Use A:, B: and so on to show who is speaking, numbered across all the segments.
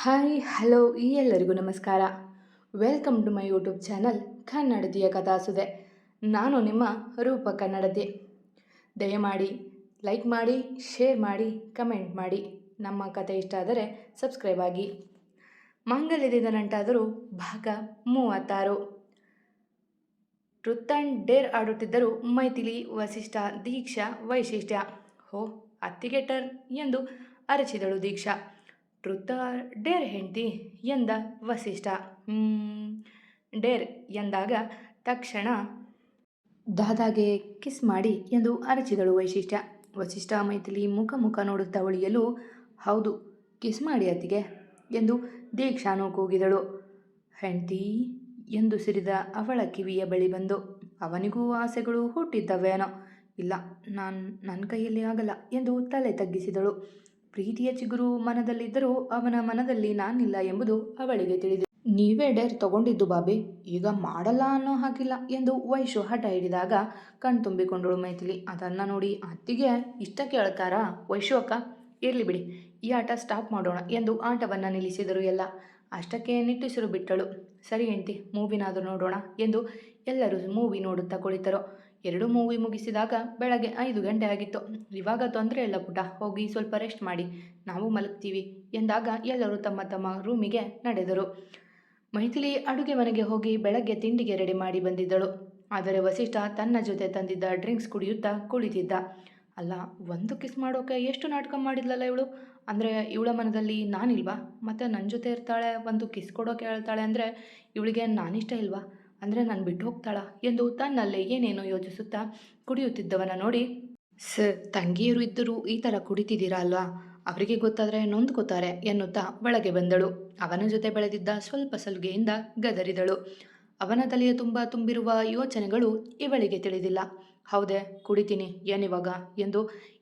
A: Hi, hello ಈ ಎಲ್ಲರಿಗೂ ನಮಸ್ಕಾರ. Welcome to my YouTube channel ಕನ್ನಡತಿಯ ಕಥಾಸುದೆ. ನಾನು ನಿಮ್ಮ ರೂಪ ಕನ್ನಡತಿ. ದಯಮಾಡಿ ಲೈಕ್ ಮಾಡಿ ಶೇರ್ ಮಾಡಿ ಕಮೆಂಟ್ ಮಾಡಿ. ನಮ್ಮ ಕತೆ ಇಷ್ಟ ಆದರೆ ಸಬ್ಸ್ಕ್ರೈಬ್ ಆಗಿ. ಮಾಂಗಲ್ಯದಿಂದ ನಂಟಾದರೂ ಭಾಗ ಮೂವತ್ತಾರು. ಋತನ್ ಡೇರ್ ಆಡುತ್ತಿದ್ದರು ಮೈಥಿಲಿ ವಸಿಷ್ಠ ದೀಕ್ಷಾ ವೈಶಿಷ್ಟ್ಯ. ಹೋ ಅತ್ತಿಗೆ ಟರ್ನ್ ಎಂದು ಅರಚಿದಳು ದೀಕ್ಷಾ. ಆರ್ ಡೇರ್ ಹೆಂಡ್ತಿ ಎಂದ ವಸಿಷ್ಠ. "ಹ್ಮ್, ಡೇರ್ ಎಂದಾಗ ತಕ್ಷಣ ದಾದಾಗೆ ಕಿಸ್ ಮಾಡಿ ಎಂದು ಅರಚಿದಳು ವೈಶಿಷ್ಟ್ಯ ವಸಿಷ್ಠ ಮೈಥಿಲಿ ಮುಖ ಮುಖ ನೋಡುತ್ತಾ ಉಳಿಯಲು ಹೌದು ಕಿಸ್ ಮಾಡಿ ಅತ್ತಿಗೆ ಎಂದು ದೀಕ್ಷಾನು ಕೂಗಿದಳು ಹೆಂಡ್ತಿ ಎಂದು ಸಿರಿದ ಅವಳ ಕಿವಿಯ ಬಳಿ ಬಂದು ಅವನಿಗೂ ಆಸೆಗಳು ಹುಟ್ಟಿದ್ದವೇನೋ ಇಲ್ಲ ನಾನು ನನ್ನ ಕೈಯಲ್ಲಿ ಆಗಲ್ಲ ಎಂದು ತಲೆ ತಗ್ಗಿಸಿದಳು. ಪ್ರೀತಿಯ ಚಿಗುರು ಮನದಲ್ಲಿದ್ದರೂ ಅವನ ಮನದಲ್ಲಿ ನಾನಿಲ್ಲ ಎಂಬುದು ಅವಳಿಗೆ ತಿಳಿದಿದೆ ನೀವೇ ಡೇರ್ ತಗೊಂಡಿದ್ದು ಬಾಬಿ, ಈಗ ಮಾಡಲ್ಲ ಅನ್ನೋ ಹಾಗಿಲ್ಲ ಎಂದು ವೈಶು ಹಠ ಹಿಡಿದಾಗ ಕಣ್ತುಂಬಿಕೊಂಡಳು ಮೈಥಿಲಿ. ಅದನ್ನು ನೋಡಿ ಅತ್ತಿಗೆ ಇಷ್ಟ ಕೇಳ್ತಾರಾ? ವೈಶು ಅಕ್ಕ, ಇರಲಿ ಬಿಡಿ, ಈ ಆಟ ಸ್ಟಾಪ್ ಮಾಡೋಣ ಎಂದು ಆಟವನ್ನು ನಿಲ್ಲಿಸಿದರು ಎಲ್ಲ. ಅಷ್ಟಕ್ಕೆ ನಿಟ್ಟುಸಿರು ಬಿಟ್ಟಳು. ಸರಿ ಎಂಟಿ ಮೂವಿನಾದರೂ ನೋಡೋಣ ಎಂದು ಎಲ್ಲರೂ ಮೂವಿ ನೋಡುತ್ತಾ ಕುಳಿತರು. ಎರಡು ಮೂವಿ ಮುಗಿಸಿದಾಗ ಬೆಳಗ್ಗೆ ಐದು ಗಂಟೆ ಆಗಿತ್ತು. ಇವಾಗ ತೊಂದರೆ ಇಲ್ಲ ಪುಟ, ಹೋಗಿ ಸ್ವಲ್ಪ ರೆಸ್ಟ್ ಮಾಡಿ. ನಾವು ಮಲಗ್ತೀವಿ ಎಂದಾಗ ಎಲ್ಲರೂ ತಮ್ಮ ತಮ್ಮ ರೂಮಿಗೆ ನಡೆದರು. ಮೈಥಿಲಿ ಅಡುಗೆ ಮನೆಗೆ ಹೋಗಿ ಬೆಳಗ್ಗೆ ತಿಂಡಿಗೆ ರೆಡಿ ಮಾಡಿ ಬಂದಿದ್ದಳು. ಆದರೆ ವಸಿಷ್ಠ ತನ್ನ ಜೊತೆ ತಂದಿದ್ದ ಡ್ರಿಂಕ್ಸ್ ಕುಡಿಯುತ್ತಾ ಕುಳಿತಿದ್ದ. ಅಲ್ಲ, ಒಂದು ಕಿಸ್ ಮಾಡೋಕೆ ಎಷ್ಟು ನಾಟಕ ಮಾಡಿದ್ಲಲ್ಲ ಇವಳು? ಅಂದರೆ ಇವಳ ಮನದಲ್ಲಿ ನಾನಿಲ್ವಾ? ಮತ್ತು ನನ್ನ ಜೊತೆ ಇರ್ತಾಳೆ, ಒಂದು ಕಿಸ್ ಕೊಡೋಕೆ ಹೇಳ್ತಾಳೆ ಅಂದರೆ ಇವಳಿಗೆ ನಾನಿಷ್ಟ ಇಲ್ವಾ? ಅಂದರೆ ನಾನು ಬಿಟ್ಟು ಹೋಗ್ತಾಳ ಎಂದು ತನ್ನಲ್ಲೇ ಏನೇನೋ ಯೋಚಿಸುತ್ತಾ ಕುಡಿಯುತ್ತಿದ್ದವನ ನೋಡಿ, ಸರ್, ತಂಗಿಯರು ಇದ್ದರೂ ಈ ಥರ ಕುಡಿತಿದ್ದೀರಾ ಅಲ್ವಾ? ಅವರಿಗೆ ಗೊತ್ತಾದರೆ ನೊಂದ್ಕೋತಾರೆ ಎನ್ನುತ್ತಾ ಒಳಗೆ ಬಂದಳು. ಅವನ ಜೊತೆ ಬೆಳೆದಿದ್ದ ಸ್ವಲ್ಪ ಸಲುಗೆಯಿಂದ ಗದರಿದಳು. ಅವನ ತಲೆಯ ತುಂಬ ತುಂಬಿರುವ ಯೋಚನೆಗಳು ಇವಳಿಗೆ ತಿಳಿದಿಲ್ಲ. ಹೌದೇ, ಕುಡಿತೀನಿ, ಏನಿವಾಗ? ಎಂದು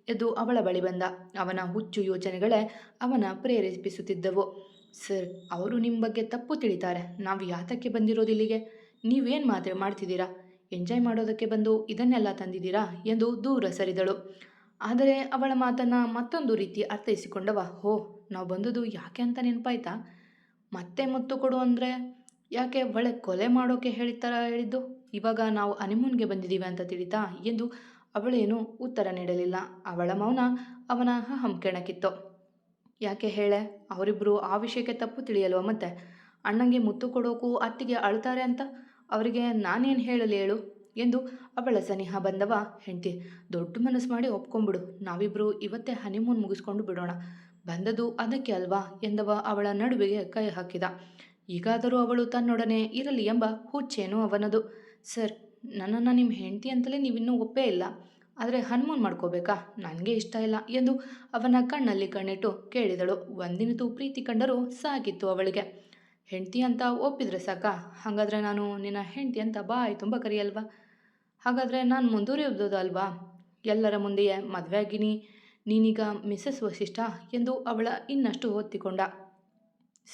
A: ಎದ್ದು ಅವಳ ಬಳಿ ಬಂದ. ಅವನ ಹುಚ್ಚು ಯೋಚನೆಗಳೇ ಅವನ ಪ್ರೇರೇಪಿಸುತ್ತಿದ್ದವು. ಸರ್, ಅವರು ನಿಮ್ಮ ಬಗ್ಗೆ ತಪ್ಪು ತಿಳಿತಾರೆ. ನಾವು ಯಾತಕ್ಕೆ ಬಂದಿರೋದಿಲ್ಲಿಗೆ ನೀವೇನು ಮಾತ್ರೆ ಮಾಡ್ತಿದ್ದೀರಾ? ಎಂಜಾಯ್ ಮಾಡೋದಕ್ಕೆ ಬಂದು ಇದನ್ನೆಲ್ಲ ತಂದಿದ್ದೀರಾ? ಎಂದು ದೂರ ಸರಿದಳು. ಆದರೆ ಅವಳ ಮಾತನ್ನು ಮತ್ತೊಂದು ರೀತಿ ಅರ್ಥೈಸಿಕೊಂಡವ, ಹೋ, ನಾವು ಬಂದದ್ದು ಯಾಕೆ ಅಂತ ನೆನಪಾಯ್ತಾ? ಮತ್ತೆ ಮುತ್ತು ಕೊಡು ಅಂದರೆ ಯಾಕೆ ಒಳ್ಳೆ ಕೊಲೆ ಮಾಡೋಕೆ ಹೇಳಿತರ ಹೇಳಿದ್ದು? ಇವಾಗ ನಾವು ಅನಿಮೂನ್ಗೆ ಬಂದಿದ್ದೀವಿ ಅಂತ ತಿಳಿತಾ ಎಂದು ಅವಳೇನು ಉತ್ತರ ನೀಡಲಿಲ್ಲ. ಅವಳ ಮೌನ ಅವನ ಹಂಕೆಣಕಿತ್ತು ಯಾಕೆ ಹೇಳೆ? ಅವರಿಬ್ಬರು ಆ ವಿಷಯಕ್ಕೆ ತಪ್ಪು ತಿಳಿಯಲ್ವ ಮತ್ತೆ? ಅಣ್ಣಂಗೆ ಮುತ್ತು ಕೊಡೋಕು ಅತ್ತಿಗೆ ಅಳ್ತಾರೆ ಅಂತ? ಅವರಿಗೆ ನಾನೇನು ಹೇಳಲಿ ಹೇಳು ಎಂದು ಅವಳ ಸನಿಹ ಬಂದವ ಹೆಂಡತಿ, ದೊಡ್ಡ ಮನಸ್ಸು ಮಾಡಿ ಒಪ್ಕೊಂಡ್ಬಿಡು ನಾವಿಬ್ಬರು ಇವತ್ತೇ ಹನಿಮೂನ್ ಮುಗಿಸ್ಕೊಂಡು ಬಿಡೋಣ. ಬಂದದು ಅದಕ್ಕೆ ಅಲ್ವಾ ಎಂದವ ಅವಳ ನಡುವೆಗೆ ಕೈ ಹಾಕಿದ. ಈಗಾದರೂ ಅವಳು ತನ್ನೊಡನೆ ಇರಲಿ ಎಂಬ ಹುಚ್ಚೇನು ಅವನದು. ಸರ್, ನನ್ನನ್ನು ನಿಮ್ಮ ಹೆಂಡತಿ ಅಂತಲೇ ನೀವಿನ್ನೂ ಒಪ್ಪೇ ಇಲ್ಲ. ಆದರೆ ಹನುಮೂನ್ ಮಾಡ್ಕೋಬೇಕಾ? ನನಗೆ ಇಷ್ಟ ಇಲ್ಲ ಎಂದು ಅವನ ಕಣ್ಣಲ್ಲಿ ಕಣ್ಣಿಟ್ಟು ಕೇಳಿದಳು. ಒಂದಿನಿತು ಪ್ರೀತಿ ಕಂಡರೂ ಸಾಕಿತ್ತು ಅವಳಿಗೆ. ಹೆಂಡತಿ ಅಂತ ಒಪ್ಪಿದ್ರೆ ಸಾಕ? ಹಾಗಾದರೆ ನಾನು ನಿನ್ನ ಹೆಂಡತಿ ಅಂತ ಬಾಯಿ ತುಂಬ ಕರಿಯಲ್ವಾ? ಹಾಗಾದರೆ ನಾನು ಮುಂದುವರಿಯೋದು ಅಲ್ವಾ? ಎಲ್ಲರ ಮುಂದೆಯೇ ಮದುವೆ ಆಗಿನಿ. ನೀನೀಗ ಮಿಸ್ಸಸ್ ವಸಿಷ್ಠ ಎಂದು ಅವಳ ಇನ್ನಷ್ಟು ಒತ್ತಿಕೊಂಡ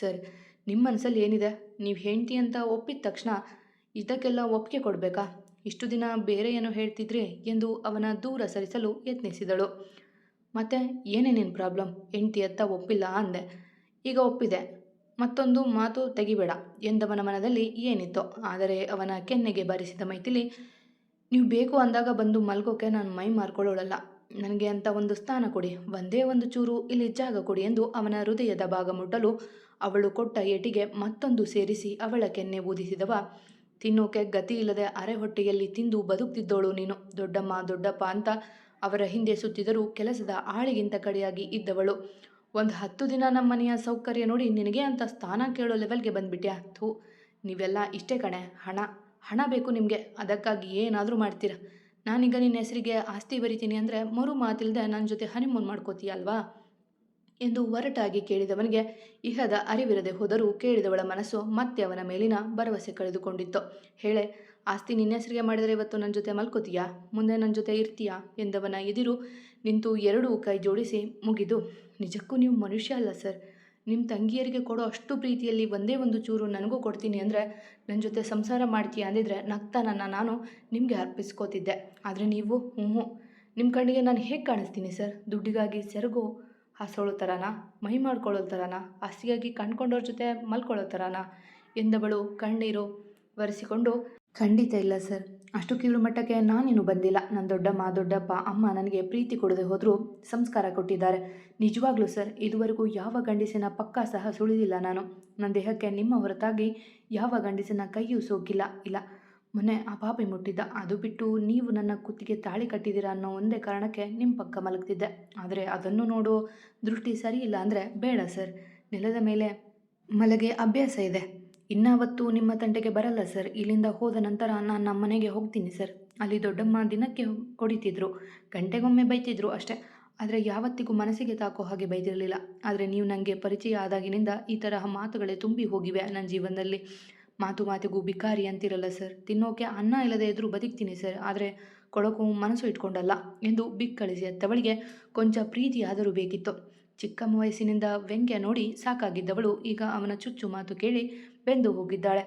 A: ಸರ್, ನಿಮ್ಮ ಮನಸ್ಸಲ್ಲಿ ಏನಿದೆ? ನೀವು ಹೆಂಡತಿ ಅಂತ ಒಪ್ಪಿದ ತಕ್ಷಣ ಇದಕ್ಕೆಲ್ಲ ಒಪ್ಪಿಗೆ ಕೊಡಬೇಕಾ? ಇಷ್ಟು ದಿನ ಬೇರೆ ಏನೋ ಹೇಳ್ತಿದ್ರಿ ಎಂದು ಅವನ ದೂರ ಸರಿಸಲು ಯತ್ನಿಸಿದಳು. ಮತ್ತೆ ಏನೇನೇನು ಪ್ರಾಬ್ಲಮ್? ಹೆಂಡತಿ ಅಂತ ಒಪ್ಪಿಲ್ಲ ಅಂದೆ. ಈಗ ಒಪ್ಪಿದೆ. ಮತ್ತೊಂದು ಮಾತು ತೆಗಿಬೇಡ ಎಂದವನ ಮನದಲ್ಲಿ ಏನಿತ್ತೋ, ಆದರೆ ಅವನ ಕೆನ್ನೆಗೆ ಬಾರಿಸಿದ ಮೈಥಿಲಿ, ನೀವು ಬೇಕು ಅಂದಾಗ ಬಂದು ಮಲ್ಗೋಕೆ ನಾನು ಮೈ ಮಾರ್ಕೊಳ್ಳೋಳಲ್ಲ. ನನಗೆ ಅಂತ ಒಂದು ಸ್ಥಾನ ಕೊಡಿ. ಒಂದೇ ಒಂದು ಚೂರು, ಇಲ್ಲಿ ಜಾಗ ಕೊಡಿ ಎಂದು ಅವನ ಹೃದಯದ ಭಾಗ ಮುಟ್ಟಲು ಅವಳು ಕೊಟ್ಟ ಏಟಿಗೆ ಮತ್ತೊಂದು ಸೇರಿಸಿ ಅವಳ ಕೆನ್ನೆ ಊದಿಸಿದವ, ತಿನ್ನೋಕೆ ಗತಿ ಇಲ್ಲದೆ ಅರೆ ಹೊಟ್ಟೆಯಲ್ಲಿ ತಿಂದು ಬದುಕ್ತಿದ್ದೋಳು ನೀನು, ದೊಡ್ಡಮ್ಮ, ದೊಡ್ಡಪ್ಪ ಅಂತ ಅವರ ಹಿಂದೆ ಸುತ್ತಿದರೂ ಕೆಲಸದ ಆಳಿಗಿಂತ ಕಡೆಯಾಗಿ ಇದ್ದವಳು. ಒಂದು ಹತ್ತು ದಿನ ನಮ್ಮ ಮನೆಯ ಸೌಕರ್ಯ ನೋಡಿ ನಿನಗೆ ಅಂತ ಸ್ಥಾನ ಕೇಳೋ ಲೆವೆಲ್ಗೆ ಬಂದ್ಬಿಟ್ಯಾ? ಥೂ, ನೀವೆಲ್ಲ ಇಷ್ಟೇ ಕಣೆ, ಹಣ ಹಣ ಬೇಕು ನಿಮಗೆ, ಅದಕ್ಕಾಗಿ ಏನಾದರೂ ಮಾಡ್ತೀರ? ನಾನೀಗ ನಿನ್ನ ಹೆಸರಿಗೆ ಆಸ್ತಿ ಬರಿತೀನಿ ಅಂದರೆ ಮರು ಮಾತಿಲ್ಲದೆ ನನ್ನ ಜೊತೆ ಹನಿಮೂನ್ ಮಾಡ್ಕೋತೀಯ ಅಲ್ವಾ? ಎಂದು ಒರಟಾಗಿ ಕೇಳಿದವನಿಗೆ ಇಹದ ಅರಿವಿರದೆ ಹೋದರೂ ಕೇಳಿದವಳ ಮನಸ್ಸು ಮತ್ತೆ ಅವನ ಮೇಲಿನ ಭರವಸೆ ಕಳೆದುಕೊಂಡಿತ್ತು. ಹೇಳೆ, ಆಸ್ತಿ ನಿನ್ನ ಹೆಸರಿಗೆ ಮಾಡಿದರೆ ಇವತ್ತು ನನ್ನ ಜೊತೆ ಮಲ್ಕೋತೀಯಾ? ಮುಂದೆ ನನ್ನ ಜೊತೆ ಇರ್ತೀಯಾ? ಎಂದವನ ಎದಿರು ನಿಂತು ಎರಡೂ ಕೈ ಜೋಡಿಸಿ ಮುಗಿದು ನಿಜಕ್ಕೂ ನೀವು ಮನುಷ್ಯ ಅಲ್ಲ ಸರ್. ನಿಮ್ಮ ತಂಗಿಯರಿಗೆ ಕೊಡೋ ಅಷ್ಟು ಪ್ರೀತಿಯಲ್ಲಿ ಒಂದೇ ಒಂದು ಚೂರು ನನಗೂ ಕೊಡ್ತೀನಿ ಅಂದರೆ ನನ್ನ ಜೊತೆ ಸಂಸಾರ ಮಾಡ್ತೀಯ ಅಂದಿದ್ರೆ ನಗ್ತಾನನ್ನು ನಾನು ನಿಮಗೆ ಅರ್ಪಿಸ್ಕೋತಿದ್ದೆ. ಆದರೆ ನೀವು ಹ್ಞೂ ನಿಮ್ಮ ಕಣ್ಣಿಗೆ ನಾನು ಹೇಗೆ ಕಾಣಿಸ್ತೀನಿ ಸರ್? ದುಡ್ಡಿಗಾಗಿ ಸೆರಗು ಹಾಸೋಳೋ ಥರನ ಮೈ ಮಾಡ್ಕೊಳ್ಳೋ ಥರನ ಹಸಿಗಾಗಿ ಕಂಡ್ಕೊಂಡವ್ರ ಜೊತೆ ಮಲ್ಕೊಳ್ಳೋ ಥರನ ಎಂದವಳು ಕಣ್ಣೀರು ಒರೆಸಿಕೊಂಡು, ಖಂಡಿತ ಇಲ್ಲ ಸರ್. ಅಷ್ಟು ಕೀಳು ಮಟ್ಟಕ್ಕೆ ನಾನಿನ್ನು ಬಂದಿಲ್ಲ. ನನ್ನ ದೊಡ್ಡಮ್ಮ ದೊಡ್ಡಪ್ಪ, ಅಮ್ಮ ನನಗೆ ಪ್ರೀತಿ ಕೊಡದೆ ಹೋದರೂ ಸಂಸ್ಕಾರ ಕೊಟ್ಟಿದ್ದಾರೆ. ನಿಜವಾಗ್ಲೂ ಸರ್, ಇದುವರೆಗೂ ಯಾವ ಗಂಡಸಿನ ಪಕ್ಕ ಸಹ ಸುಳಿದಿಲ್ಲ ನಾನು. ನನ್ನ ದೇಹಕ್ಕೆ ನಿಮ್ಮ ಹೊರತಾಗಿ ಯಾವ ಗಂಡಸಿನ ಕೈಯೂ ಸೋಕಿಲ್ಲ. ಇಲ್ಲ, ಮೊನ್ನೆ ಆ ಪಾಪಿ ಮುಟ್ಟಿದ್ದ. ಅದು ಬಿಟ್ಟು ನೀವು ನನ್ನ ಕುತ್ತಿಗೆ ತಾಳಿ ಕಟ್ಟಿದ್ದೀರಾ ಅನ್ನೋ ಒಂದೇ ಕಾರಣಕ್ಕೆ ನಿಮ್ಮ ಪಕ್ಕ ಮಲಗ್ತಿದ್ದೆ. ಆದರೆ ಅದನ್ನು ನೋಡೋ ದೃಷ್ಟಿ ಸರಿ ಇಲ್ಲ ಅಂದರೆ ಬೇಡ ಸರ್. ನೆಲದ ಮೇಲೆ ಮಲಗೆ ಅಭ್ಯಾಸ ಇದೆ. ಇನ್ನಾವತ್ತು ನಿಮ್ಮ ತಂಟೆಗೆ ಬರಲ್ಲ, ಸರ್. ಇಲ್ಲಿಂದ ಹೋದ ನಂತರ ನಾನು ನಮ್ಮ ಮನೆಗೆ ಹೋಗ್ತೀನಿ, ಸರ್. ಅಲ್ಲಿ ದೊಡ್ಡಮ್ಮ ದಿನಕ್ಕೆ ಹೊಡಿತಿದ್ರು, ಗಂಟೆಗೊಮ್ಮೆ ಬೈತಿದ್ರು ಅಷ್ಟೇ. ಆದರೆ ಯಾವತ್ತಿಗೂ ಮನಸ್ಸಿಗೆ ತಾಕೋ ಹಾಗೆ ಬೈದಿರಲಿಲ್ಲ. ಆದರೆ ನೀವು ನನಗೆ ಪರಿಚಯ ಆದಾಗಿನಿಂದ ಈ ತರಹ ಮಾತುಗಳೇ ತುಂಬಿ ಹೋಗಿವೆ ನನ್ನ ಜೀವನದಲ್ಲಿ. ಮಾತು ಮಾತಿಗೂ ಬಿಕಾರಿ ಅಂತಿರಲ್ಲ, ಸರ್. ತಿನ್ನೋಕೆ ಅನ್ನ ಇಲ್ಲದೆ ಎದುರು ಬದುಕ್ತೀನಿ, ಸರ್. ಆದರೆ ಕೊಡೋಕು ಮನಸ್ಸು ಇಟ್ಕೊಂಡಲ್ಲ ಎಂದು ಬಿಕ್ಕಳಿಸಿ ಅತ್ತವಳಿಗೆ ಕೊಂಚ ಪ್ರೀತಿಯಾದರೂ ಬೇಕಿತ್ತು. ಚಿಕ್ಕ ವಯಸ್ಸಿನಿಂದ ವ್ಯಂಗ್ಯ ನೋಡಿ ಸಾಕಾಗಿದ್ದವಳು. ಈಗ ಅವನ ಚುಚ್ಚು ಮಾತು ಕೇಳಿ ಬೆಂದು ಹೋಗಿದ್ದಾಳೆ.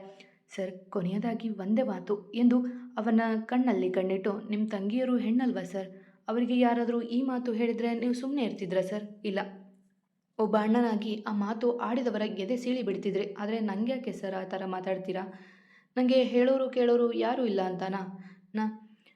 A: ಸರ್, ಕೊನೆಯದಾಗಿ ಒಂದೇ ಮಾತು. ಎಂದು ಅವನ ಕಣ್ಣಲ್ಲಿ ಕಣ್ಣಿಟ್ಟು ನಿಮ್ಮ ತಂಗಿಯರು ಹೆಣ್ಣಲ್ವಾ, ಸರ್? ಅವರಿಗೆ ಯಾರಾದರೂ ಈ ಮಾತು ಹೇಳಿದರೆ ನೀವು ಸುಮ್ಮನೆ ಇರ್ತಿದ್ರಾ, ಸರ್? ಇಲ್ಲ. ಒಬ್ಬ ಅಣ್ಣನಾಗಿ ಆ ಮಾತು ಆಡಿದವರ ಗೆದೆ ಸೀಳಿ ಬಿಡ್ತಿದ್ರಿ, ಆದರೆ ನನಗೆ ಯಾಕೆ ಸರ್, ಆ ಥರ ಮಾತಾಡ್ತೀರಾ? ನನಗೆ ಹೇಳೋರು ಕೇಳೋರು ಯಾರೂ ಇಲ್ಲ ಅಂತಾನಾ? ನಾ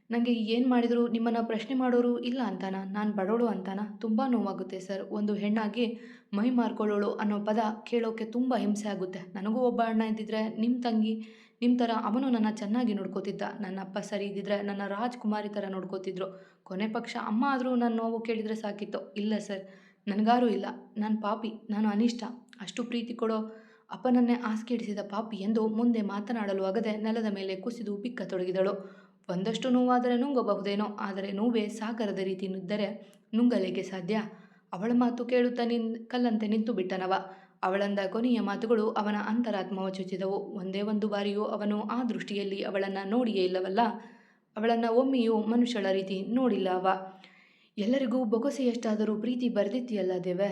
A: ನನಗೆ ಏನು ಮಾಡಿದರು, ನಿಮ್ಮನ್ನು ಪ್ರಶ್ನೆ ಮಾಡೋರು ಇಲ್ಲ ಅಂತಾನ? ನಾನು ಬಡೋಳು ಅಂತಾನ? ತುಂಬ ನೋವಾಗುತ್ತೆ ಸರ್. ಒಂದು ಹೆಣ್ಣಾಗಿ ಮೈ ಮಾರ್ಕೊಳ್ಳೋಳು ಅನ್ನೋ ಪದ ಕೇಳೋಕ್ಕೆ ತುಂಬ ಹಿಂಸೆ ಆಗುತ್ತೆ. ನನಗೂ ಒಬ್ಬ ಅಣ್ಣ ಇದ್ದಿದ್ರೆ ನಿಮ್ಮ ತಂಗಿ ನಿಮ್ಮ ಥರ ಅವನು ನನ್ನ ಚೆನ್ನಾಗಿ ನೋಡ್ಕೋತಿದ್ದ. ನನ್ನ ಅಪ್ಪ ಸರಿ ಇದ್ದಿದ್ರೆ ನನ್ನ ರಾಜ್ಕುಮಾರಿ ಥರ ನೋಡ್ಕೋತಿದ್ರು. ಕೊನೆ ಪಕ್ಷ ಅಮ್ಮ ಆದರೂ ನನ್ನ ನೋವು ಕೇಳಿದರೆ ಸಾಕಿತ್ತು. ಇಲ್ಲ ಸರ್, ನನಗಾರೂ ಇಲ್ಲ. ನಾನು ಪಾಪಿ, ನಾನು ಅನಿಷ್ಟ. ಅಷ್ಟು ಪ್ರೀತಿ ಕೊಡೋ ಅಪ್ಪನನ್ನೇ ಆಸ್ಕೆ ಇಡಿಸಿದ ಪಾಪಿ ಎಂದು ಮುಂದೆ ಮಾತನಾಡಲು ಆಗದೆ ನೆಲದ ಮೇಲೆ ಕುಸಿದು ಬಿಕ್ಕತೊಡಗಿದಳು. ಒಂದಷ್ಟು ನೋವಾದರೆ ನುಂಗಬಹುದೇನೋ ಆದರೆ ನೋವೇ ಸಾಗರದ ರೀತಿ ನುದ್ದರೆ ನುಂಗಲೇಕೆ ಸಾಧ್ಯ. ಅವಳ ಮಾತು ಕೇಳುತ್ತಾ ನಿನ್ ಕಲ್ಲಂತೆ ನಿಂತು ಬಿಟ್ಟನವ. ಅವಳಂದ ಕೊನೆಯ ಮಾತುಗಳು ಅವನ ಅಂತರಾತ್ಮವ ಚುಚ್ಚಿದವು. ಒಂದೇ ಒಂದು ಬಾರಿಯೂ ಅವನು ಆ ದೃಷ್ಟಿಯಲ್ಲಿ ಅವಳನ್ನು ನೋಡಿಯೇ ಇಲ್ಲವಲ್ಲ. ಅವಳನ್ನು ಒಮ್ಮೆಯೂ ಮನುಷ್ಯಳ ರೀತಿ ನೋಡಿಲ್ಲ ಅವ ಎಲ್ಲರಿಗೂ ಬೊಗಸೆಯಷ್ಟಾದರೂ ಪ್ರೀತಿ ಬರೆದಿತ್ತೀಯಲ್ಲ ದೇವೆ.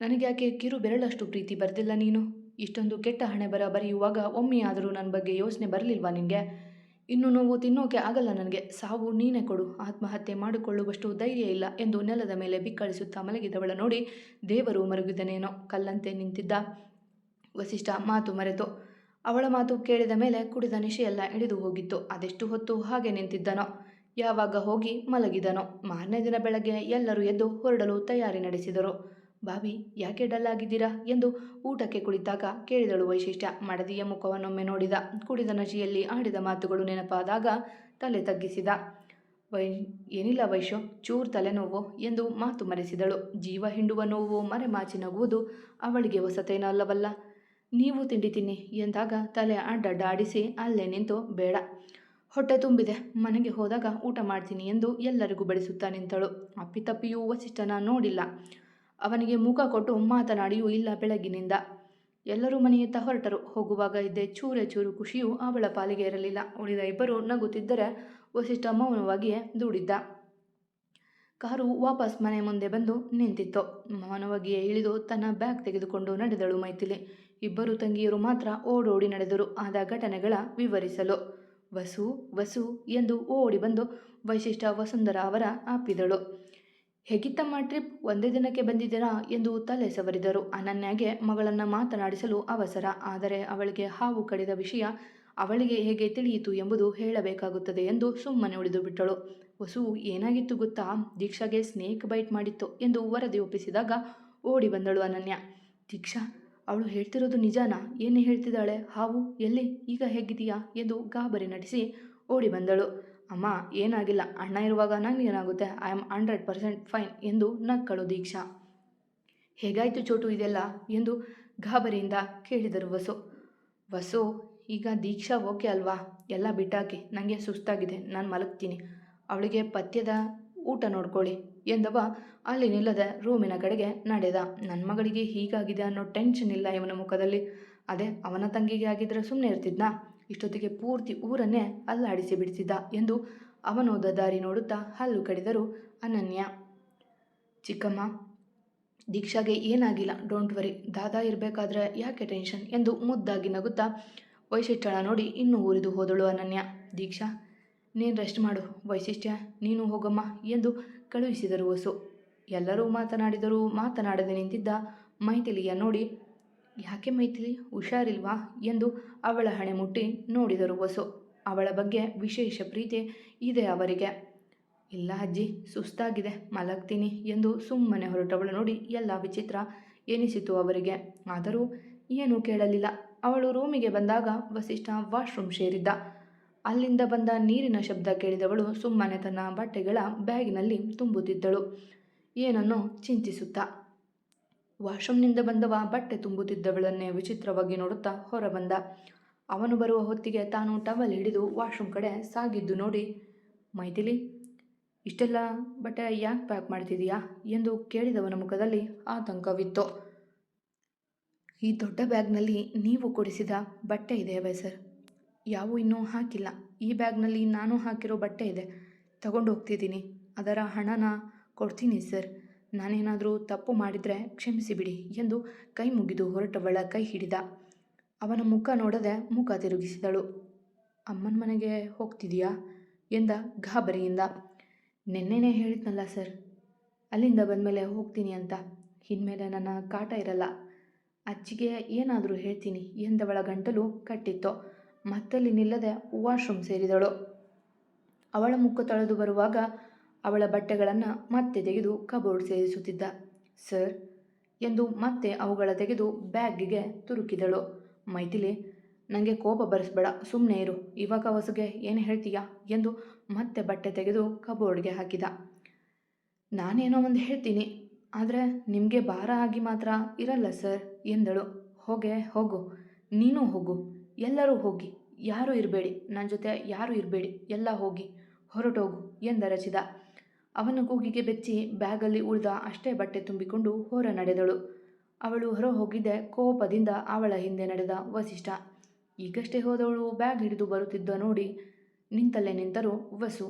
A: ನನಗೆ ಯಾಕೆ ಕಿರು ಬೆರಳಷ್ಟು ಪ್ರೀತಿ ಬರೆದಿಲ್ಲ ನೀನು? ಇಷ್ಟೊಂದು ಕೆಟ್ಟ ಹಣೆ ಬರ ಬರೆಯುವಾಗ ಒಮ್ಮೆಯಾದರೂ ನನ್ನ ಬಗ್ಗೆ ಯೋಚನೆ ಬರಲಿಲ್ವಾ ನಿನಗೆ ಇನ್ನು ನೋವು ತಿನ್ನೋಕೆ ಆಗಲ್ಲ ನನಗೆ. ಸಾವು ನೀನೇ ಕೊಡು. ಆತ್ಮಹತ್ಯೆ ಮಾಡಿಕೊಳ್ಳುವಷ್ಟು ಧೈರ್ಯ ಇಲ್ಲ ಎಂದು ನೆಲದ ಮೇಲೆ ಬಿಕ್ಕಳಿಸುತ್ತಾ ಮಲಗಿದವಳ ನೋಡಿ ದೇವರು ಮರುಗಿದನೇನೋ. ಕಲ್ಲಂತೆ ನಿಂತಿದ್ದ ವಸಿಷ್ಠ ಮಾತು ಮರೆತು. ಅವಳ ಮಾತು ಕೇಳಿದ ಮೇಲೆ ಕುಡಿದ ನಿಶೆಯೆಲ್ಲ ಇಳಿದು ಹೋಗಿತ್ತು. ಅದೆಷ್ಟು ಹೊತ್ತು ಹಾಗೆ ನಿಂತಿದ್ದನೋ. ಯಾವಾಗ ಹೋಗಿ ಮಲಗಿದನೋ. ಮಾರನೇ ದಿನ ಬೆಳಗ್ಗೆ ಎಲ್ಲರೂ ಎದ್ದು ಹೊರಡಲು ತಯಾರಿ ನಡೆಸಿದರು. ಬಾಬಿ, ಯಾಕೆ ಡಲ್ ಆಗಿದ್ದೀರಾ ಎಂದು ಊಟಕ್ಕೆ ಕುಳಿತಾಗ ಕೇಳಿದಳು ವೈಶಿಷ್ಟ್ಯ. ಮಡದಿಯ ಮುಖವನ್ನೊಮ್ಮೆ ನೋಡಿದ, ಕುಡಿದ ನಶಿಯಲ್ಲಿ ಆಡಿದ ಮಾತುಗಳು ನೆನಪಾದಾಗ ತಲೆ ತಗ್ಗಿಸಿದ. ವೈ, ಏನಿಲ್ಲ ವೈಶ್ಯ, ಚೂರ್ ತಲೆನೋವು ಎಂದು ಮಾತು ಮರೆಸಿದಳು. ಜೀವ ಹಿಂಡುವ ನೋವು ಮರೆಮಾಚಿ ನಗುವುದು ಅವಳಿಗೆ ಹೊಸತೇನಲ್ಲವಲ್ಲ ನೀವು ತಿಂಡಿ ತಿನ್ನಿ ಎಂದಾಗ ತಲೆ ಅಡ್ಡಡ್ಡಾಡಿಸಿ ಅಲ್ಲೇ ನಿಂತು, ಬೇಡ. ಹೊಟ್ಟೆ ತುಂಬಿದೆ, ಮನೆಗೆ ಹೋದಾಗ ಊಟ ಮಾಡ್ತೀನಿ ಎಂದು ಎಲ್ಲರಿಗೂ ಬಡಿಸುತ್ತಾ ನಿಂತಳು. ಅಪ್ಪಿತಪ್ಪಿಯೂ ವಸಿಷ್ಠನ ನೋಡಿಲ್ಲ. ಅವನಿಗೆ ಮುಖ ಕೊಟ್ಟು ಮಾತನಾಡಿಯೂ ಇಲ್ಲ ಬೆಳಗಿನಿಂದ ಎಲ್ಲರೂ ಮನೆಯತ್ತ ಹೊರಟರು ಹೋಗುವಾಗ ಇದ್ದೆ ಚೂರೆ ಚೂರು ಖುಷಿಯೂ ಅವಳ ಪಾಲಿಗೆ ಇರಲಿಲ್ಲ. ಉಳಿದ ಇಬ್ಬರು ನಗುತ್ತಿದ್ದರೆ ವಸಿಷ್ಠ ಮೌನವಾಗಿಯೇ ದೂಡಿದ್ದ. ಕಾರು ವಾಪಸ್ ಮನೆ ಮುಂದೆ ಬಂದು ನಿಂತಿತ್ತು. ಮೌನವಾಗಿಯೇ ಇಳಿದು ತನ್ನ ಬ್ಯಾಗ್ ತೆಗೆದುಕೊಂಡು ನಡೆದಳು ಮೈಥಿಲಿ. ಇಬ್ಬರು ತಂಗಿಯರು ಮಾತ್ರ ಓಡೋಡಿ ನಡೆದರು. ಆದ ಘಟನೆಗಳ ವಿವರಿಸಲು. ವಸು ವಸು ಎಂದು ಓಡಿ ಬಂದು ವೈಶಿಷ್ಠ ವಸುಂಧರ ಅವರ ಅಪ್ಪಿದಳು. ಹೇಗಿತ್ತಮ್ಮ ಟ್ರಿಪ್ ಒಂದೇ ದಿನಕ್ಕೆ ಬಂದಿದ್ದೀರಾ ಎಂದು ತಲೆ ಸವರಿದರು. ಅನನ್ಯಾಗೆ ಮಗಳನ್ನು ಮಾತನಾಡಿಸಲು ಅವಸರ. ಆದರೆ ಅವಳಿಗೆ ಹಾವು ಕಡಿದ ವಿಷಯ ಅವಳಿಗೆ ಹೇಗೆ ತಿಳಿಯಿತು ಎಂಬುದು ಹೇಳಬೇಕಾಗುತ್ತದೆ ಎಂದು ಸುಮ್ಮನೆ ಉಳಿದು ಬಿಟ್ಟಳು. ವಸು, ಏನಾಗಿತ್ತು ಗೊತ್ತಾ? ದೀಕ್ಷಾಗೆ ಸ್ನೇಕ್ ಬೈಟ್ ಮಾಡಿತ್ತು ಎಂದು ವರದಿ ಒಪ್ಪಿಸಿದಾಗ ಓಡಿ ಬಂದಳು ಅನನ್ಯ. ದೀಕ್ಷಾ, ಅವಳು ಹೇಳ್ತಿರೋದು ನಿಜಾನಾ? ಏನು ಹೇಳ್ತಿದ್ದಾಳೆ? ಹಾವು ಎಲ್ಲಿ? ಈಗ ಹೇಗಿದೆಯಾ ಎಂದು ಗಾಬರಿ ನಟಿಸಿ ಓಡಿ ಬಂದಳು. ಅಮ್ಮ, ಏನಾಗಿಲ್ಲ. ಅಣ್ಣ ಇರುವಾಗ ನಂಗೆ ಏನಾಗುತ್ತೆ? I am hundred percent fine ಎಂದು ನಕ್ಕಳು ದೀಕ್ಷಾ. ಹೇಗಾಯಿತು ಚೋಟು ಇದೆಲ್ಲ? ಎಂದು ಗಾಬರಿಯಿಂದ ಕೇಳಿದರು ವಸು. ವಸು, ಈಗ ದೀಕ್ಷಾ ಓಕೆ ಅಲ್ವಾ? ಎಲ್ಲ ಬಿಟ್ಟಾಕಿ. ನನಗೆ ಸುಸ್ತಾಗಿದೆ. ನಾನು ಮಲಗ್ತೀನಿ. ಅವಳಿಗೆ ಪಥ್ಯದ ಊಟ ನೋಡ್ಕೊಳ್ಳಿ ಎಂದವ ಅಲ್ಲಿ ನಿಲ್ಲದೆ ರೂಮಿನ ಕಡೆಗೆ ನಡೆದ. ನನ್ನ ಮಗಳಿಗೆ ಹೀಗಾಗಿದೆ ಅನ್ನೋ ಟೆನ್ಷನ್ ಇಲ್ಲ ಇವನ ಮುಖದಲ್ಲಿ. ಅದೇ, ಅವನ ತಂಗಿಗೆ ಆಗಿದ್ರೆ ಸುಮ್ಮನೆ ಇರ್ತಿದ್ನಾ? ಇಷ್ಟೊತ್ತಿಗೆ ಪೂರ್ತಿ ಊರನ್ನೇ ಅಲ್ಲಾಡಿಸಿ ಬಿಡಿಸಿದ್ದ ಎಂದು ಅವನೋದ ದಾರಿ ನೋಡುತ್ತಾ ಹಲ್ಲು ಕಡಿದರು ಅನನ್ಯ. ಚಿಕ್ಕಮ್ಮ, ದೀಕ್ಷಾಗೆ ಏನಾಗಿಲ್ಲ ಡೋಂಟ್ ವರಿ ದಾದಾ ಇರಬೇಕಾದ್ರೆ ಯಾಕೆ ಟೆನ್ಷನ್ ಎಂದು ಮುದ್ದಾಗಿ ನಗುತ್ತಾ ವೈಶಿಷ್ಟ್ಯಳ ನೋಡಿ ಇನ್ನೂ ಊರಿದು ಹೋದಳು ಅನನ್ಯ. ದೀಕ್ಷಾ, ನೀನು ರೆಸ್ಟ್ ಮಾಡು. ವೈಶಿಷ್ಟ್ಯ, ನೀನು ಹೋಗಮ್ಮ ಎಂದು ಕಳುಹಿಸಿದರು ವಸು ಎಲ್ಲರೂ ಮಾತನಾಡಿದರೂ ಮಾತನಾಡದೆ ನಿಂತಿದ್ದ ಮೈಥಿಲಿಯ ನೋಡಿ ಯಾಕೆ ಮೈಥಿಲಿ? ಹುಷಾರಿಲ್ವಾ? ಎಂದು ಅವಳ ಹಣೆ ಮುಟ್ಟಿ ನೋಡಿದರು ವಸು. ಅವಳ ಬಗ್ಗೆ ವಿಶೇಷ ಪ್ರೀತಿ ಇದೆ ಅವರಿಗೆ. ಇಲ್ಲ ಅಜ್ಜಿ, ಸುಸ್ತಾಗಿದೆ, ಮಲಗ್ತೀನಿ ಎಂದು ಸುಮ್ಮನೆ ಹೊರಟವಳು ನೋಡಿ ಎಲ್ಲ ವಿಚಿತ್ರ ಎನಿಸಿತು ಅವರಿಗೆ. ಆದರೂ ಏನೂ ಕೇಳಲಿಲ್ಲ. ಅವಳು ರೂಮಿಗೆ ಬಂದಾಗ ವಸಿಷ್ಠ ವಾಶ್ರೂಮ್ ಸೇರಿದ್ದ. ಅಲ್ಲಿಂದ ಬಂದ ನೀರಿನ ಶಬ್ದ ಕೇಳಿದವಳು ಸುಮ್ಮನೆ ತನ್ನ ಬಟ್ಟೆಗಳ ಬ್ಯಾಗಿನಲ್ಲಿ ತುಂಬುತ್ತಿದ್ದಳು. ಏನನ್ನೋ ಚಿಂತಿಸುತ್ತಾ ವಾಶ್ರೂಮ್ನಿಂದ ಬಂದವ ಬಟ್ಟೆ ತುಂಬುತ್ತಿದ್ದವಳನ್ನೇ ವಿಚಿತ್ರವಾಗಿ ನೋಡುತ್ತಾ ಹೊರಬಂದ. ಅವನು ಬರುವ ಹೊತ್ತಿಗೆ ತಾನು ಟವಲ್ ಹಿಡಿದು ವಾಶ್ರೂಮ್ ಕಡೆ ಸಾಗಿದ್ದು ನೋಡಿ, ಮೈಥಿಲಿ, ಇಷ್ಟೆಲ್ಲ ಬಟ್ಟೆ ಯಾಕೆ ಪ್ಯಾಕ್ ಮಾಡ್ತಿದೀಯಾ? ಎಂದು ಕೇಳಿದವನ ಮುಖದಲ್ಲಿ ಆತಂಕವಿತ್ತು. ಈ ದೊಡ್ಡ ಬ್ಯಾಗ್ನಲ್ಲಿ ನೀವು ಕೊಡಿಸಿದ ಬಟ್ಟೆ ಇದೆಯವೆ ಸರ್? ಯಾವೂ ಇನ್ನೂ ಹಾಕಿಲ್ಲ. ಈ ಬ್ಯಾಗ್ನಲ್ಲಿ ನಾನು ಹಾಕಿರೋ ಬಟ್ಟೆ ಇದೆ. ತಗೊಂಡು ಹೋಗ್ತಿದ್ದೀನಿ. ಅದರ ಹಣನ ಕೊಡ್ತೀನಿ ಸರ್. ನಾನೇನಾದರೂ ತಪ್ಪು ಮಾಡಿದರೆ ಕ್ಷಮಿಸಿಬಿಡಿ ಎಂದು ಕೈ ಮುಗಿದು ಹೊರಟವಳ ಕೈ ಹಿಡಿದ. ಅವನ ಮುಖ ನೋಡದೆ ಮುಖ ತಿರುಗಿಸಿದಳು. ಅಮ್ಮನ ಮನೆಗೆ ಹೋಗ್ತಿದೀಯಾ? ಎಂದ ಗಾಬರಿಯಿಂದ. ನಿನ್ನೆನೇ ಹೇಳಿದ್ನಲ್ಲ ಸರ್. ಅಲ್ಲಿಂದ ಬಂದಮೇಲೆ ಹೋಗ್ತೀನಿ ಅಂತ. ಇನ್ಮೇಲೆ ನನ್ನ ಕಾಟ ಇರಲ್ಲ. ಅಜ್ಜಿಗೆ ಏನಾದರೂ ಹೇಳ್ತೀನಿ ಎಂದವಳ ಗಂಟಲು ಕಟ್ಟಿತ್ತು. ಮತ್ತಲ್ಲಿ ನಿಲ್ಲದೆ ವಾಶ್ರೂಮ್ ಸೇರಿದಳು. ಅವಳ ಮುಖ ತೊಳೆದು ಬರುವಾಗ ಅವಳ ಬಟ್ಟೆಗಳನ್ನು ಮತ್ತೆ ತೆಗೆದು ಕಬೋರ್ಡ್ ಸೇರಿಸುತ್ತಿದ್ದ. ಸರ್, ಎಂದು ಮತ್ತೆ ಅವುಗಳ ತೆಗೆದು ಬ್ಯಾಗಿಗೆ ತುರುಕಿದಳು. ಮೈಥಿಲಿ ನನಗೆ ಕೋಪ ಬರೆಸ್ಬೇಡ ಸುಮ್ಮನೆ ಇರು. ಇವಾಗ ಹೊಸಗೆ ಏನು ಹೇಳ್ತೀಯಾ? ಎಂದು ಮತ್ತೆ ಬಟ್ಟೆ ತೆಗೆದು ಕಬೋರ್ಡ್ಗೆ ಹಾಕಿದ. ನಾನೇನೋ ಒಂದು ಹೇಳ್ತೀನಿ, ಆದರೆ ನಿಮಗೆ ಭಾರ ಆಗಿ ಮಾತ್ರ ಇರಲ್ಲ, ಸರ್, ಎಂದಳು. ಹೋಗೆ, ಹೋಗು. ನೀನು ಹೋಗು. ಎಲ್ಲರೂ ಹೋಗಿ. ಯಾರೂ ಇರಬೇಡಿ. ನನ್ನ ಜೊತೆ ಯಾರೂ ಇರಬೇಡಿ. ಎಲ್ಲ ಹೋಗಿ. ಹೊರಟೋಗು, ಎಂದ ರಚಿದ ಅವನ ಕೂಗಿಗೆ ಬೆಚ್ಚಿ ಬ್ಯಾಗಲ್ಲಿ ಉಳಿದ ಅಷ್ಟೇ ಬಟ್ಟೆ ತುಂಬಿಕೊಂಡು ಹೊರ ನಡೆದಳು. ಅವಳು ಹೊರ ಹೋಗಿದ್ದೆ ಕೋಪದಿಂದ ಅವಳ ಹಿಂದೆ ನಡೆದ ವಸಿಷ್ಠ. ಈಗಷ್ಟೇ ಹೋದವಳು ಬ್ಯಾಗ್ ಹಿಡಿದು ಬರುತ್ತಿದ್ದ ನೋಡಿ ನಿಂತಲ್ಲೇ ನಿಂತರು ವಸು.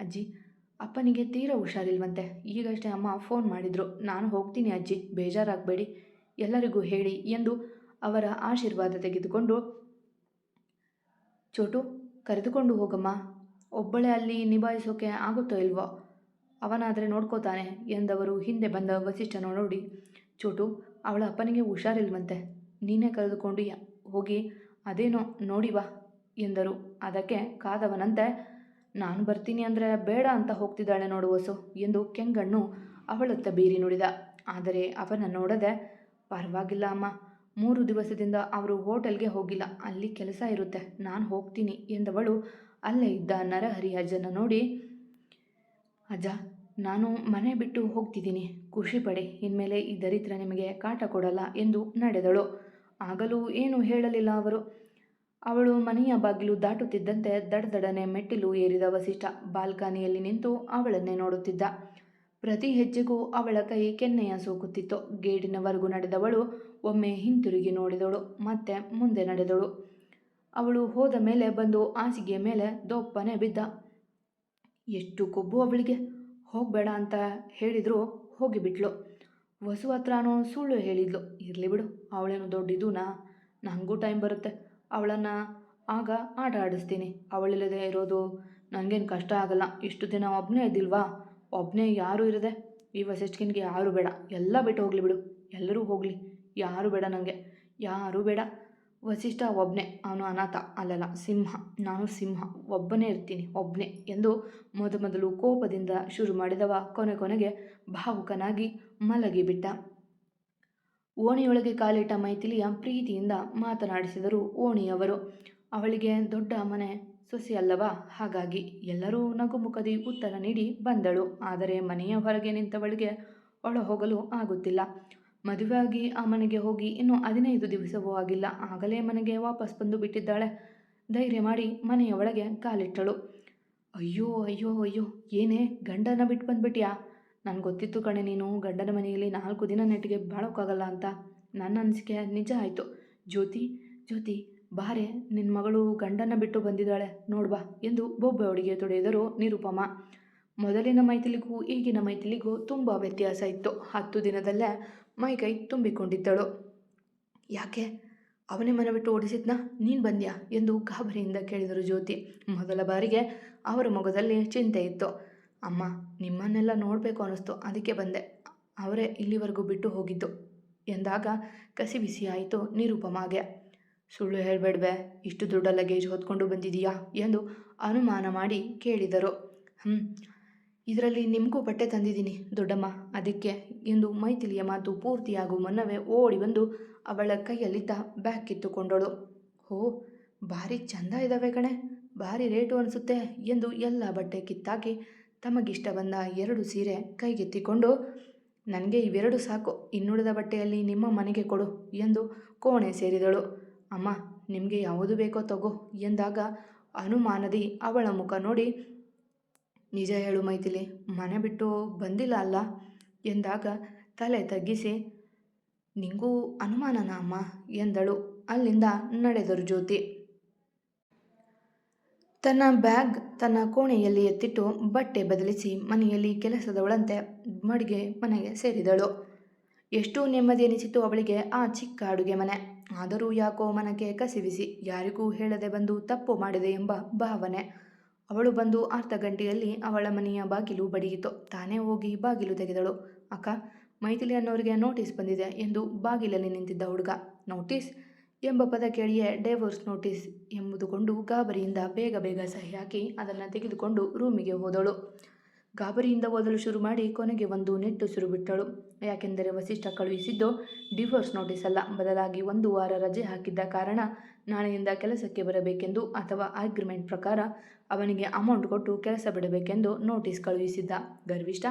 A: ಅಜ್ಜಿ, ಅಪ್ಪನಿಗೆ ತೀರಾ ಹುಷಾರಿಲ್ವಂತೆ. ಈಗಷ್ಟೇ ಅಮ್ಮ ಫೋನ್ ಮಾಡಿದ್ರು. ನಾನು ಹೋಗ್ತೀನಿ ಅಜ್ಜಿ, ಬೇಜಾರಾಗಬೇಡಿ. ಎಲ್ಲರಿಗೂ ಹೇಳಿ ಎಂದು ಅವರ ಆಶೀರ್ವಾದ ತೆಗೆದುಕೊಂಡು, ಚೋಟು ಕರೆದುಕೊಂಡು ಹೋಗಮ್ಮ. ಒಬ್ಬಳೇ ಅಲ್ಲಿ ನಿಭಾಯಿಸೋಕೆ ಆಗುತ್ತೋ ಇಲ್ವೋ? ಅವನಾದರೆ ನೋಡ್ಕೋತಾನೆ ಎಂದವರು ಹಿಂದೆ ಬಂದ ವಸಿಷ್ಠನ ನೋಡಿ. ಚೋಟು, ಅವಳ ಅಪ್ಪನಿಗೆ ಹುಷಾರಿಲ್ವಂತೆ. ನೀನೇ ಕರೆದುಕೊಂಡು ಹೋಗಿ ಅದೇನೋ ನೋಡಿ ಬಾ ಎಂದರು. ಅದಕ್ಕೆ ಕಾದವನಂತೆ, ನಾನು ಬರ್ತೀನಿ ಅಂದರೆ ಬೇಡ ಅಂತ ಹೋಗ್ತಿದ್ದಾಳೆ ನೋಡು ವಸು ಎಂದು ಕೆಂಗಣ್ಣು ಅವಳತ್ತ ಬೀರಿ ನುಡಿದ. ಆದರೆ ಅವನ ನೋಡದೆ, ಪರವಾಗಿಲ್ಲ ಅಮ್ಮ, ಮೂರು ದಿವಸದಿಂದ ಅವರು ಹೋಟೆಲ್ಗೆ ಹೋಗಿಲ್ಲ, ಅಲ್ಲಿ ಕೆಲಸ ಇರುತ್ತೆ, ನಾನು ಹೋಗ್ತೀನಿ ಎಂದವಳು ಅಲ್ಲೇ ಇದ್ದ ನರಹರಿ ಅಜ್ಜನ ನೋಡಿ ಅಜ್ಜ, ನಾನು ಮನೆ ಬಿಟ್ಟು ಹೋಗ್ತಿದ್ದೀನಿ. ಖುಷಿ ಪಡಿ. ಇನ್ಮೇಲೆ ಈ ದರಿದ್ರ ನಿಮಗೆ ಕಾಟ ಕೊಡಲ್ಲ ಎಂದು ನಡೆದಳು. ಆಗಲೂ ಏನು ಹೇಳಲಿಲ್ಲ ಅವರು. ಅವಳು ಮನೆಯ ಬಾಗಿಲು ದಾಟುತ್ತಿದ್ದಂತೆ ದಡದಡನೆ ಮೆಟ್ಟಿಲು ಏರಿದ ವಸಿಷ್ಠ ಬಾಲ್ಕನಿಯಲ್ಲಿ ನಿಂತು ಅವಳನ್ನೇ ನೋಡುತ್ತಿದ್ದ. ಪ್ರತಿ ಹೆಜ್ಜೆಗೂ ಅವಳ ಕೈ ಕೆನ್ನೆಯ ಸೋಕುತ್ತಿತ್ತು. ಗೇಟಿನವರೆಗೂ ನಡೆದವಳು ಒಮ್ಮೆ ಹಿಂತಿರುಗಿ ನೋಡಿದಳು, ಮತ್ತೆ ಮುಂದೆ ನಡೆದಳು. ಅವಳು ಹೋದ ಮೇಲೆ ಬಂದು ಹಾಸಿಗೆಯ ಮೇಲೆ ದೊಪ್ಪನೆ ಬಿದ್ದ. ಎಷ್ಟು ಕೊಬ್ಬು ಅವಳಿಗೆ? ಹೋಗಬೇಡ ಅಂತ ಹೇಳಿದ್ರು ಹೋಗಿಬಿಟ್ಲು ವಸು ಹತ್ರನೂ ಸುಳ್ಳು ಹೇಳಿದ್ಲು. ಇರಲಿ ಬಿಡು, ಅವಳೇನು ದೊಡ್ಡಿದೂನಾ ನನಗೂ ಟೈಮ್ ಬರುತ್ತೆ. ಅವಳನ್ನು ಆಗ ಆಟ ಆಡಿಸ್ತೀನಿ. ಅವಳಿಲ್ಲದೆ ಇರೋದು ನನಗೇನು ಕಷ್ಟ ಆಗಲ್ಲ. ಇಷ್ಟು ದಿನ ಒಬ್ಬನೇ ಇದ್ದಿಲ್ವಾ? ಒಬ್ಬನೇ ಯಾರೂ ಇರದೆ. ಈ ವಸಿಷ್ಠಿನ್ಗೆ ಯಾರೂ ಬೇಡ. ಎಲ್ಲ ಬಿಟ್ಟು ಹೋಗಲಿ ಬಿಡು. ಎಲ್ಲರೂ ಹೋಗಲಿ. ಯಾರೂ ಬೇಡ ನನಗೆ ಯಾರೂ ಬೇಡ. ವಸಿಷ್ಠ ಒಬ್ಬನೇ ಅವನು ಅನಾಥ. ಅಲ್ಲಲ್ಲ, ಸಿಂಹ. ನಾನು ಸಿಂಹ. ಒಬ್ಬನೇ ಇರ್ತೀನಿ. ಒಬ್ಬನೇ ಎಂದು ಮೊದಮೊದಲು ಕೋಪದಿಂದ ಶುರು ಮಾಡಿದವ ಕೊನೆ ಕೊನೆಗೆ ಭಾವುಕನಾಗಿ ಮಲಗಿಬಿಟ್ಟ. ಓಣಿಯೊಳಗೆ ಕಾಲಿಟ್ಟ ಮೈಥಿಲಿಯ ಪ್ರೀತಿಯಿಂದ ಮಾತನಾಡಿಸಿದರು ಓಣಿಯವರು. ಅವಳಿಗೆ, ದೊಡ್ಡ ಮನೆ ಸೊಸೆಯಲ್ಲವಾ ಹಾಗಾಗಿ ಎಲ್ಲರೂ ನಗುಮುಖದಿ ಉತ್ತರ ನೀಡಿ ಬಂದಳು. ಆದರೆ ಮನೆಯ ಹೊರಗೆ ನಿಂತವಳಿಗೆ ಒಳಹೋಗಲು ಆಗುತ್ತಿಲ್ಲ. ಮದುವೆಯಾಗಿ ಆ ಮನೆಗೆ ಹೋಗಿ ಇನ್ನು ಹದಿನೈದು ದಿವಸವೂ ಆಗಿಲ್ಲ. ಆಗಲೇ ಮನೆಗೆ ವಾಪಸ್ ಬಂದು ಬಿಟ್ಟಿದ್ದಾಳೆ. ಧೈರ್ಯ ಮಾಡಿ ಮನೆಯ ಒಳಗೆ ಕಾಲಿಟ್ಟಳು. ಅಯ್ಯೋ ಅಯ್ಯೋ ಅಯ್ಯೋ, ಏನೇ ಗಂಡನ ಬಿಟ್ಟು ಬಂದ್ಬಿಟ್ಯಾ? ನನಗೆ ಗೊತ್ತಿತ್ತು ಕಣೆ ನೀನು ಗಂಡನ ಮನೆಯಲ್ಲಿ ನಾಲ್ಕು ದಿನ ನೆಟ್ಟಿಗೆ ಬಾಳೋಕ್ಕಾಗಲ್ಲ ಅಂತ. ನನ್ನ ಅನಿಸಿಕೆ ನಿಜ ಆಯಿತು. ಜ್ಯೋತಿ ಜ್ಯೋತಿ, ಬಾರೆ ನಿನ್ನ ಮಗಳು ಗಂಡನ ಬಿಟ್ಟು ಬಂದಿದ್ದಾಳೆ. ನೋಡ್ಬಾ ಎಂದು ಬೊಬ್ಬೆ ಹುಡುಗಿಯ ತೊಡೆದರು ನಿರುಪಮ. ಮೊದಲಿನ ಮೈಥಿಲಿಗೂ ಈಗಿನ ಮೈಥಿಲಿಗೂ ತುಂಬ ವ್ಯತ್ಯಾಸ ಇತ್ತು. ಹತ್ತು ದಿನದಲ್ಲೇ ಮೈಕೈ ತುಂಬಿಕೊಂಡಿದ್ದಳು. ಯಾಕೆ? ಅವನೇ ಮನೆ ಬಿಟ್ಟು ಓಡಿಸಿದ್ನ? ನೀನು ಬಂದ್ಯಾ? ಎಂದು ಗಾಬರಿಯಿಂದ ಕೇಳಿದರು ಜ್ಯೋತಿ. ಮೊದಲ ಬಾರಿಗೆ ಅವರ ಮೊಗದಲ್ಲಿ ಚಿಂತೆ ಇತ್ತು. ಅಮ್ಮ, ನಿಮ್ಮನ್ನೆಲ್ಲ ನೋಡಬೇಕು ಅನ್ನಿಸ್ತು. ಅದಕ್ಕೆ ಬಂದೆ. ಅವರೇ ಇಲ್ಲಿವರೆಗೂ ಬಿಟ್ಟು ಹೋಗಿದ್ದು. ಎಂದಾಗ ಕಸಿಬಿಸಿಯಾಯಿತು ನಿರುಪಮಾಗೆ. ಸುಳ್ಳು ಹೇಳಬೇಡ್ವೆ. ಇಷ್ಟು ದೊಡ್ಡ ಲಗೇಜ್ ಹೊತ್ಕೊಂಡು ಬಂದಿದೀಯಾ? ಎಂದು ಅನುಮಾನ ಮಾಡಿ ಕೇಳಿದರು. ಹ್ಞೂ ಇದರಲ್ಲಿ ನಿಮಗೂ ಬಟ್ಟೆ ತಂದಿದ್ದೀನಿ, ದೊಡ್ಡಮ್ಮ. ಅದಕ್ಕೆ ಎಂದು ಮೈಥಿಲಿಯ ಮಾತು ಪೂರ್ತಿಯಾಗುವ ಮುನ್ನವೇ ಓಡಿ ಬಂದು ಅವಳ ಕೈಯಲ್ಲಿದ್ದ ಬ್ಯಾಗ್ ಕಿತ್ತುಕೊಂಡಳು. ಹೋ, ಭಾರಿ ಚಂದ ಇದ್ದಾವೆ ಕಣೆ. ಭಾರಿ ರೇಟು ಅನಿಸುತ್ತೆ ಎಂದು ಎಲ್ಲ ಬಟ್ಟೆ ಕಿತ್ತಾಕಿ ತಮಗಿಷ್ಟ ಬಂದ ಎರಡು ಸೀರೆ ಕೈಗೆತ್ತಿಕೊಂಡು, ನನಗೆ ಇವೆರಡು ಸಾಕು. ಇನ್ನುಳಿದ ಬಟ್ಟೆಯಲ್ಲಿ ನಿಮ್ಮ ಮನೆಗೆ ಕೊಡು ಎಂದು ಕೋಣೆ ಸೇರಿದಳು. ಅಮ್ಮ, ನಿಮಗೆ ಯಾವುದು ಬೇಕೋ ತಗೋ ಎಂದಾಗ ಅನುಮಾನದಿ ಅವಳ ಮುಖ ನೋಡಿ ನಿಜ ಹೇಳು ಮೈಥಿಲಿ. ಮನೆ ಬಿಟ್ಟು ಬಂದಿಲ್ಲ ಅಲ್ಲ? ಎಂದಾಗ ತಲೆ ತಗ್ಗಿಸಿ, ನಿಂಗೂ ಅನುಮಾನನ ಅಮ್ಮ? ಎಂದಳು. ಅಲ್ಲಿಂದ ನಡೆದರು ಜ್ಯೋತಿ. ತನ್ನ ಬ್ಯಾಗ್ ತನ್ನ ಕೋಣೆಯಲ್ಲಿ ಎತ್ತಿಟ್ಟು ಬಟ್ಟೆ ಬದಲಿಸಿ ಮನೆಯಲ್ಲಿ ಕೆಲಸದವಳಂತೆ ಮಡಿಗೆ ಮನೆಗೆ ಸೇರಿದಳು. ಎಷ್ಟು ನೆಮ್ಮದಿ ಎನಿಸಿತು ಅವಳಿಗೆ ಆ ಚಿಕ್ಕ ಅಡುಗೆ ಮನೆ. ಆದರೂ ಯಾಕೋ ಮನಕ್ಕೆ ಕಸಿವಿಸಿ, ಯಾರಿಗೂ ಹೇಳದೆ ಬಂದು ತಪ್ಪು ಮಾಡಿದೆ ಎಂಬ ಭಾವನೆ. ಅವಳು ಬಂದು ಅರ್ಧ ಗಂಟೆಯಲ್ಲಿ ಅವಳ ಮನೆಯ ಬಾಗಿಲು ಬಡಿಯಿತು. ತಾನೇ ಹೋಗಿ ಬಾಗಿಲು ತೆಗೆದಳು. ಅಕ್ಕ ಮೈಥಿಲಿ ಅನ್ನೋರಿಗೆ ನೋಟಿಸ್ ಬಂದಿದೆ ಎಂದು ಬಾಗಿಲಲ್ಲಿ ನಿಂತಿದ್ದ ಹುಡುಗ. ನೋಟಿಸ್? ಎಂಬ ಪದ ಕೇಳಿಯೇ ಡೈವೋರ್ಸ್ ನೋಟಿಸ್ ಎಂಬುದುಕೊಂಡು ಗಾಬರಿಯಿಂದ ಬೇಗ ಬೇಗ ಸಹಿ ಹಾಕಿ ಅದನ್ನು ತೆಗೆದುಕೊಂಡು ರೂಮಿಗೆ ಹೋದಳು. ಗಾಬರಿಯಿಂದ ಓದಲು ಶುರು ಮಾಡಿ ಕೊನೆಗೆ ಒಂದು ನಿಟ್ಟುಸಿರು ಬಿಟ್ಟಳು. ಯಾಕೆಂದರೆ ವಸಿಷ್ಠ ಕಳುಹಿಸಿದ್ದು ಡಿವೋರ್ಸ್ ನೋಟಿಸ್ ಅಲ್ಲ. ಬದಲಾಗಿ ಒಂದು ವಾರ ರಜೆ ಹಾಕಿದ್ದ ಕಾರಣ ನಾಳೆಯಿಂದ ಕೆಲಸಕ್ಕೆ ಬರಬೇಕೆಂದು ಅಥವಾ ಅಗ್ರಿಮೆಂಟ್ ಪ್ರಕಾರ ಅವನಿಗೆ ಅಮೌಂಟ್ ಕೊಟ್ಟು ಕೆಲಸ ಬಿಡಬೇಕೆಂದು ನೋಟಿಸ್ ಕಳುಹಿಸಿದ್ದ. ಗರ್ವಿಷ್ಠ.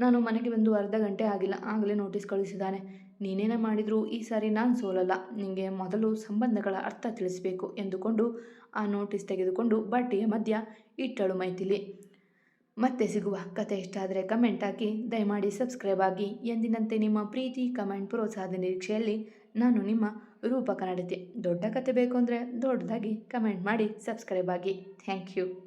A: ನಾನು ಮನೆಗೆ ಬಂದು ಅರ್ಧ ಗಂಟೆ ಆಗಿಲ್ಲ. ಆಗಲೇ ನೋಟಿಸ್ ಕಳುಹಿಸಿದ್ದಾನೆ. ನೀನೇನೇ ಮಾಡಿದರೂ ಈ ಸಾರಿ ನಾನು ಸೋಲಲ್ಲ. ನಿಮಗೆ ಮೊದಲು ಸಂಬಂಧಗಳ ಅರ್ಥ ತಿಳಿಸಬೇಕು ಎಂದುಕೊಂಡು ಆ ನೋಟಿಸ್ ತೆಗೆದುಕೊಂಡು ಬಟ್ಟೆಯ ಮಧ್ಯ ಇಟ್ಟಳು ಮೈಥಿಲಿ. ಮತ್ತೆ ಸಿಗುವ ಕತೆ ಇಷ್ಟ ಆದರೆ ಕಮೆಂಟ್ ಹಾಕಿ. ದಯಮಾಡಿ ಸಬ್ಸ್ಕ್ರೈಬ್ ಆಗಿ. ಎಂದಿನಂತೆ ನಿಮ್ಮ ಪ್ರೀತಿ ಕಮೆಂಟ್ ಪ್ರೋತ್ಸಾಹದ ನಿರೀಕ್ಷೆಯಲ್ಲಿ ನಾನು ನಿಮ್ಮ ರೂಪ ಕನ್ನಡತಿ ದೊಡ್ಡ ಕತೆ ಬೇಕು ಅಂದರೆ ದೊಡ್ಡದಾಗಿ ಕಮೆಂಟ್ ಮಾಡಿ ಸಬ್ಸ್ಕ್ರೈಬ್ ಆಗಿ. Thank you